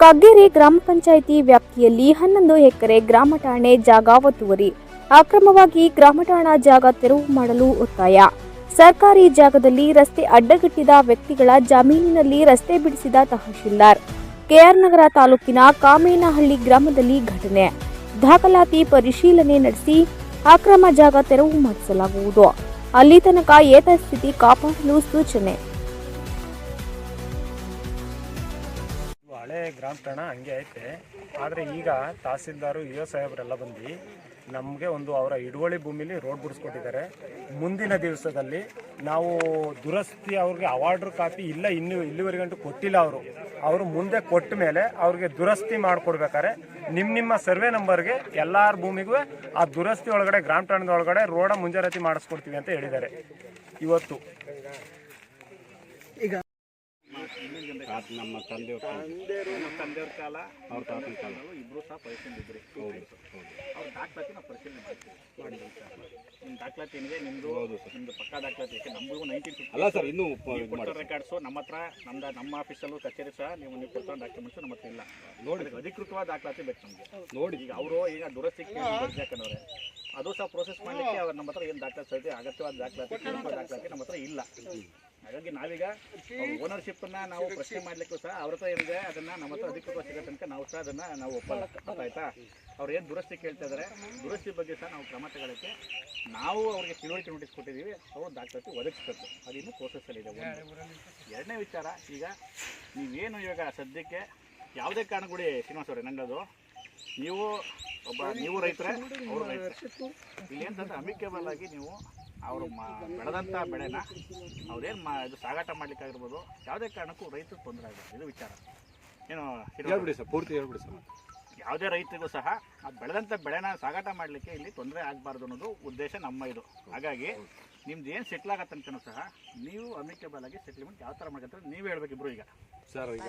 ಕಗ್ಗೆರೆ ಗ್ರಾಮ ಪಂಚಾಯಿತಿ ವ್ಯಾಪ್ತಿಯಲ್ಲಿ ಹನ್ನೊಂದು ಎಕರೆ ಗ್ರಾಮ ಠಾಣೆ ಜಾಗ ಒತ್ತುವರಿ. ಅಕ್ರಮವಾಗಿ ಗ್ರಾಮ ಠಾಣಾ ಜಾಗ ತೆರವು ಮಾಡಲು ಒತ್ತಾಯ. ಸರ್ಕಾರಿ ಜಾಗದಲ್ಲಿ ರಸ್ತೆ ಅಡ್ಡಗಟ್ಟಿದ ವ್ಯಕ್ತಿಗಳ ಜಮೀನಿನಲ್ಲಿ ರಸ್ತೆ ಬಿಡಿಸಿದ ತಹಶೀಲ್ದಾರ್. ಕೆಆರ್ ನಗರ ತಾಲೂಕಿನ ಕಾಮೇನಹಳ್ಳಿ ಗ್ರಾಮದಲ್ಲಿ ಘಟನೆ. ದಾಖಲಾತಿ ಪರಿಶೀಲನೆ ನಡೆಸಿ ಅಕ್ರಮ ಜಾಗ ತೆರವು ಮಾಡಿಸಲಾಗುವುದು. ಅಲ್ಲಿ ತನಕ ಸ್ಥಿತಿ ಕಾಪಾಡಲು ಸೂಚನೆ. ಹಳೆ ಗ್ರಾಮ ಠಾಣ ಹಂಗೆ ಐತೆ. ಆದರೆ ಈಗ ತಹಸೀಲ್ದಾರು ಒ ಸಾಹೇಬರೆಲ್ಲ ಬಂದು ನಮಗೆ ಒಂದು ಅವರ ಹಿಡುವಳಿ ಭೂಮಿಲಿ ರೋಡ್ ಬಿಡಿಸ್ಕೊಟ್ಟಿದ್ದಾರೆ. ಮುಂದಿನ ದಿವಸದಲ್ಲಿ ನಾವು ದುರಸ್ತಿ ಅವ್ರಿಗೆ ಅವಾರ್ಡ್ರ್ ಕಾಪಿ ಇಲ್ಲ, ಇನ್ನು ಇಲ್ಲಿವರೆಗಂಟು ಕೊಟ್ಟಿಲ್ಲ ಅವರು. ಅವರು ಮುಂದೆ ಕೊಟ್ಟ ಮೇಲೆ ಅವ್ರಿಗೆ ದುರಸ್ತಿ ಮಾಡಿಕೊಡ್ಬೇಕಾರೆ ನಿಮ್ಮ ನಿಮ್ಮ ಸರ್ವೆ ನಂಬರ್ಗೆ ಎಲ್ಲಾರ ಭೂಮಿಗೂ ಆ ದುರಸ್ತಿ ಒಳಗಡೆ, ಗ್ರಾಮ ಠಾಣದ ಒಳಗಡೆ ರೋಡ ಮುಂಜಾರತಿ ಮಾಡಿಸ್ಕೊಡ್ತೀವಿ ಅಂತ ಹೇಳಿದ್ದಾರೆ. ಇವತ್ತು. ತಾತ ನಮ್ಮ ತಂದೆಯವ್ರ ನಮ್ಮ ತಂದೆಯವ್ರ ಕಾಲ ಅವ್ರ ತಾತನ ಕಾಲ. ಇಬ್ರು ಸಹ ಪರಿಶೀಲಿಸಿದ್ರಿ. ಹೌದು ಹೌದು. ಅವ್ರ ದಾಖಲಾತಿ ನಾವು ಪರಿಶೀಲನೆ ಮಾಡ್ತೀವಿ. ಸರ್ ನಿಮ್ಮ ದಾಖಲಾತಿ ಏನಿದೆ? ನಿಮ್ಮದು ನಿಮ್ಮದು ಪಕ್ಕಾ ದಾಖಲಾತಿ ಯಾಕೆ ನಮಗೂ ನೈನ್ಟೀನ್ ಫಿಫ್ಟಿ ಅಲ್ಲ ಸರ್ ಇನ್ನೂ ಕೊಟ್ಟ ರೆಕಾರ್ಡ್ಸು ನಮ್ಮ ಹತ್ರ ನಮ್ದು ನಮ್ಮ ಆಫೀಸಲ್ಲೂ ಕಚೇರಿ ಸಹ ನೀವು ನೀವು ಕೊಟ್ಟ ಡಾಕ್ಯುಮೆಂಟ್ಸು ನಮ್ಮ ಹತ್ರ ಇಲ್ಲ. ನೋಡಿ ಅಧಿಕೃತವಾದ ದಾಖಲಾತಿ ಬೇಕು ನಮಗೆ. ನೋಡಿ ಈಗ ಅವರು ಈಗ ದುರಸ್ತಿ ಯಾಕಂದ್ರೆ ಅದು ಸಹ ಪ್ರೋಸೆಸ್ ಮಾಡಲಿಕ್ಕೆ ಅವ್ರು ನಮ್ಮ ಹತ್ರ ಏನು ದಾಖಲಾತಿ ಐತೆ ಅಗತ್ಯವಾದ ದಾಖಲಾತಿ ದಾಖಲಾತಿ ನಮ್ಮ ಹತ್ರ ಇಲ್ಲ. ಹಾಗಾಗಿ ನಾವೀಗ ಓನರ್ಶಿಪ್ಪನ್ನ ನಾವು ಪ್ರಶ್ನೆ ಮಾಡ್ಲಿಕ್ಕೂ ಸಹ ಅವ್ರ ಹತ್ರ ಏನಿದೆ ಅದನ್ನ ನಮ್ಮ ಹತ್ರ ಅಧಿಕೃತ ಸಿಗೋ ತನಕ ನಾವು ಸಹ ಅದನ್ನ ನಾವು ಒಪ್ಪಲ್ಲ. ಆಯ್ತಾ ಅವ್ರು ಏನು ದುರಸ್ತಿ ಕೇಳ್ತಾ ಇದ್ದಾರೆ ದುರಸ್ತಿ ಬಗ್ಗೆ ಸಹ ನಾವು ಕ್ರಮ ತಗೊಳ್ಳೋಕ್ಕೆ ನಾವು ಅವ್ರಿಗೆ ತಿಳುವಳಿಕೆ ನೋಟಿಸ್ ಕೊಟ್ಟಿದ್ದೀವಿ ಅವರು ದಾಖಲಾತಿ ಒದಗಿಸ್ಬೇಕು. ಅದು ಇನ್ನೂ ಅಲ್ಲಿ ಇದೆ ಎರಡನೇ ವಿಚಾರ ಈಗ ನೀವೇನು ಇವಾಗ ಸದ್ಯಕ್ಕೆ ಯಾವುದೇ ಕಾರಣ ಶ್ರೀನಿವಾಸ ಶ್ರೀನಿವಾಸ್ ಅವರೇ ನಂಗದು. ನೀವು ಒಬ್ಬ ನೀವು ರೈತರೇ ಅವರು ರೈತರೇ. ಇಲ್ಲಿ ಏನಂತಂದ್ರೆ ಅಮಿಕೇಬಲ್ ಆಗಿ ನೀವು ಅವರು ಮಾ ಬೆಳೆದಂಥ ಬೆಳೆನ ಅವ್ರೇನು ಮಾ ಇದು ಸಾಗಾಟ ಮಾಡ್ಲಿಕ್ಕಾಗಿರ್ಬೋದು ಯಾವುದೇ ಕಾರಣಕ್ಕೂ ರೈತರು ತೊಂದರೆ ಆಗುತ್ತೆ ಇದು ವಿಚಾರ. ಏನು ಹೇಳ್ಬಿಡಿ ಸರ್ ಪೂರ್ತಿ ಹೇಳ್ಬಿಡಿ ಸರ್. ಯಾವುದೇ ರೈತರಿಗೂ ಸಹ ಆ ಬೆಳೆದಂಥ ಬೆಳೆನ ಸಾಗಾಟ ಮಾಡಲಿಕ್ಕೆ ಇಲ್ಲಿ ತೊಂದರೆ ಆಗಬಾರ್ದು ಅನ್ನೋದು ಉದ್ದೇಶ ನಮ್ಮ ಇದು. ಹಾಗಾಗಿ ನಿಮ್ದು ಏನು ಸೆಟ್ಲ್ ಆಗತ್ತೆ ಅಂತ ಸಹ ನೀವು ಅಮಿಕೇಬಲ್ ಆಗಿ ಸೆಟ್ಲ್ಮೆಂಟ್ ಯಾವ ಥರ ಮಾಡ್ಕಂತ ನೀವು ಹೇಳ್ಬೇಕು ಇಬ್ರು ಈಗ. ಸರ್ ಈಗ